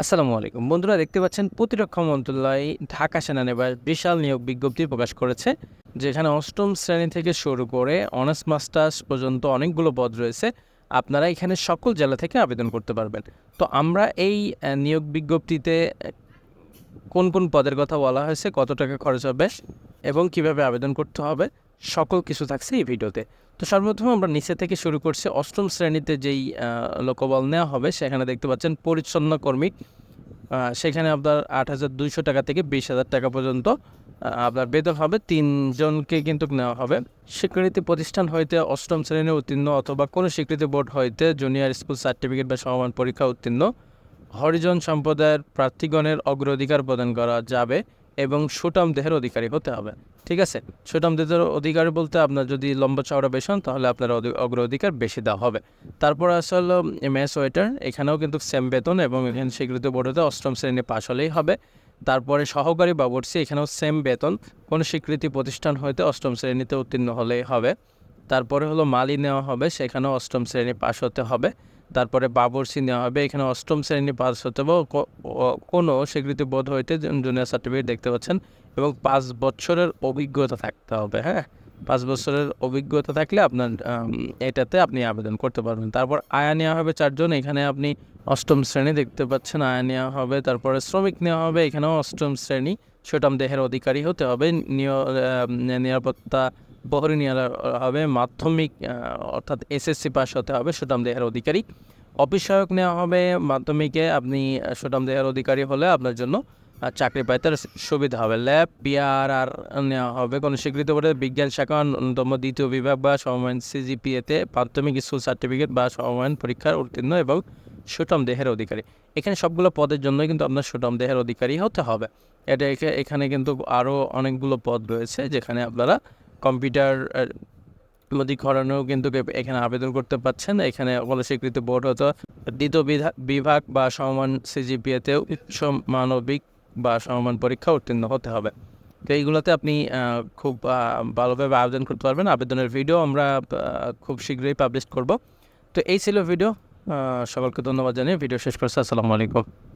আসসালামু আলাইকুম। বন্ধুরা, দেখতে পাচ্ছেন প্রতিরক্ষা মন্ত্রণালয় ঢাকা সেনানিবাস বিশাল নিয়োগ বিজ্ঞপ্তি প্রকাশ করেছে, যেখানে অষ্টম শ্রেণি থেকে শুরু করে অনার্স, মাস্টার্স পর্যন্ত অনেকগুলো পদ রয়েছে। আপনারা এখানে সকল জেলা থেকে আবেদন করতে পারবেন। তো আমরা এই নিয়োগ বিজ্ঞপ্তিতে কোন কোন পদের কথা বলা হয়েছে, কত টাকা খরচ হবে এবং কীভাবে আবেদন করতে হবে সকল কিছু থাকছে এই ভিডিওতে। তো সর্বপ্রথম আমরা নিচে থেকে শুরু করছি অষ্টম শ্রেণীতে যেই লোকবল নেওয়া হবে, সেখানে দেখতে পাচ্ছেন পরিচ্ছন্ন কর্মী। সেখানে আপনার আট হাজার দুইশো টাকা থেকে বিশ হাজার টাকা পর্যন্ত আপনার বেতন হবে। তিনজনকে কিন্তু নেওয়া হবে। স্বীকৃতি প্রতিষ্ঠান হইতে অষ্টম শ্রেণি উত্তীর্ণ অথবা কোনো স্বীকৃতি বোর্ড হইতে জুনিয়র স্কুল সার্টিফিকেট বা সমমান পরীক্ষা উত্তীর্ণ। হরিজন সম্প্রদায়ের প্রার্থীগণের অগ্রাধিকার প্রদান করা যাবে। এবং সুটাম দেহের অধিকারী হতে হবে, ঠিক আছে? সুটাম দেহের অধিকার বলতে আপনার যদি লম্বা চওড়া বেশি হন, তাহলে আপনার অগ্র অধিকার বেশি দেওয়া হবে। তারপর আসলে এস ওয়েটার, এখানেও কিন্তু সেম বেতন এবং এখানে স্বীকৃত বোর্ডেতে অষ্টম শ্রেণি পাশ হলেই হবে। তারপরে সহকারী বাবরসি, এখানেও সেম বেতন। কোনো স্বীকৃতি প্রতিষ্ঠান হইতে অষ্টম শ্রেণীতে উত্তীর্ণ হলেই হবে। তারপরে হলো মালি নেওয়া হবে, সেখানেও অষ্টম শ্রেণি পাশ হতে হবে। তারপরে বাবরসি নেওয়া হবে, এখানে অষ্টম শ্রেণি পাস হতে হবে। কোনো স্বীকৃতি বোধ হইতে জুনিয়র সার্টিফিকেট দেখতে পাচ্ছেন এবং পাঁচ বছরের অভিজ্ঞতা থাকতে হবে হ্যাঁ? পাঁচ বছরের অভিজ্ঞতা থাকলে আপনার এটাতে আপনি আবেদন করতে পারবেন। তারপর আয়া নেওয়া হবে চারজন, এখানে আপনি অষ্টম শ্রেণি দেখতে পাচ্ছেন। আয়া নেওয়া হবে, তারপরে শ্রমিক নেওয়া হবে, এখানেও অষ্টম শ্রেণি। সুটাম দেহের অধিকারী হতে হবে। নিরাপত্তা বহরি নেওয়া হবে, মাধ্যমিক অর্থাৎ এসএসসি পাস হতে হবে সুটাম দেহের অধিকারী। অফিস সহায়ক নেওয়া হবে, মাধ্যমিকে আপনি সুটাম দেহের অধিকারী হলে আপনার জন্য চাকরি পাইতে সুবিধা হবে। ল্যাব বিআর আর নেওয়া হবে। কোনো স্বীকৃত বোর্ডের বিজ্ঞান শাখা, অন্যতম দ্বিতীয় বিভাগ বা সমমান সিজিপিএতে প্রাথমিক স্কুল সার্টিফিকেট বা সমমান পরীক্ষার উত্তীর্ণ এবং সুটম দেহের অধিকারী। এখানে সবগুলো পদের জন্যই কিন্তু আপনার সুটম দেহের অধিকারী হতে হবে। এটা এখানে কিন্তু আরও অনেকগুলো পদ রয়েছে যেখানে আপনারা কম্পিউটার অধিকরণেও কিন্তু এখানে আবেদন করতে পাচ্ছেন। এখানে স্বীকৃত বোর্ড হতো দ্বিতীয় বিভাগ বা সমমান সিজিপিএতেও মানবিক বা সমমান পরীক্ষা উত্তীর্ণ হতে হবে। তো এইগুলোতে আপনি খুব ভালোভাবে আবেদন করতে পারবেন। আবেদনের ভিডিও আমরা খুব শীঘ্রই পাবলিশ করব। তো এই ছিল ভিডিও। সকলকে ধন্যবাদ জানিয়ে ভিডিও শেষ করছি। আসসালামু আলাইকুম।